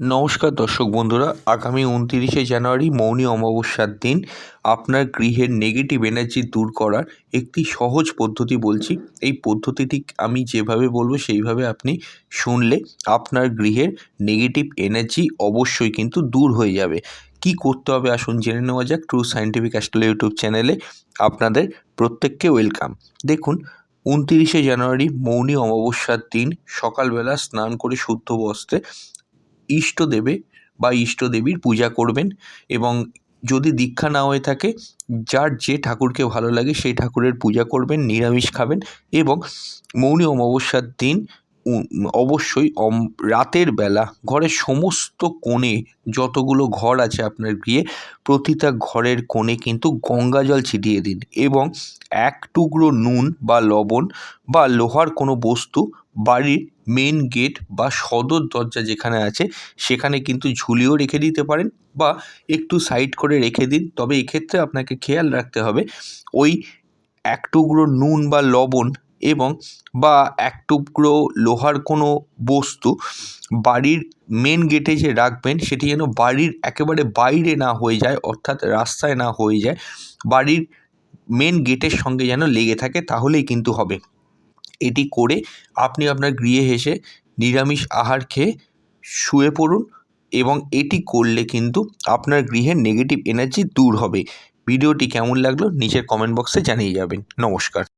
নমস্কার দর্শক বন্ধুরা, আগামী উনতিরিশে জানুয়ারি মৌনী অমাবস্যার দিন। আপনার গৃহের নেগেটিভ এনার্জি দূর করার একটি সহজ পদ্ধতি বলছি। এই পদ্ধতিটি আমি যেভাবে বলব, সেইভাবে আপনি শুনলে আপনার গৃহের নেগেটিভ এনার্জি অবশ্যই কিন্তু দূর হয়ে যাবে। কি করতে হবে আসুন জেনে নেওয়া যাক ট্রু সায়েন্টিফিক অ্যাস্ট্রো ইউটিউব চ্যানেলে। আপনাদের প্রত্যেককে ওয়েলকাম দেখুন, উনতিরিশে জানুয়ারি মৌনী অমাবস্যার দিন, সকালবেলা স্নান করে শুদ্ধ বস্ত্রে ইষ্টদেবে বা ইষ্টদেবীর পূজা করবেন এবং যদি দীক্ষা না হয়ে থাকে, যার যে ঠাকুরকে ভালো লাগে সেই ঠাকুরের পূজা করবেন, নিরামিষ খাবেন এবং মৌনী অমাবস্যার দিন অবশ্যই রাতের বেলা ঘরের সমস্ত কোণে যতগুলো ঘর আছে আপনার গৃহে, প্রতিটা ঘরের কোণে কিন্তু গঙ্গা জল ছিটিয়ে দিন এবং এক টুকরো নুন বা লবণ বা লোহার কোনো বস্তু বাড়ির মেন গেট বা সদর দরজা যেখানে আছে, সেখানে কিন্তু ঝুলিয়েও রেখে দিতে পারেন বা একটু সাইড করে রেখে দিন। তবে এক্ষেত্রে আপনাকে খেয়াল রাখতে হবে, ওই এক টুকরো নুন বা লবণ এবং বা এক টুকরো লোহার কোনো বস্তু বাড়ির মেন গেটে যে রাখবেন, সেটি যেন বাড়ির একেবারে বাইরে না হয়ে যায়, অর্থাৎ রাস্তায় না হয়ে যায়, বাড়ির মেন গেটের সঙ্গে যেন লেগে থাকে, তাহলেই কিন্তু হবে। এটি করে আপনি আপনার গৃহে এসে নিরামিষ আহার খেয়ে শুয়ে পড়ুন এবং এটি করলে কিন্তু আপনার গৃহের নেগেটিভ এনার্জি দূর হবে। ভিডিওটি কেমন লাগল নিচের কমেন্ট বক্সে জানিয়ে যাবেন। নমস্কার।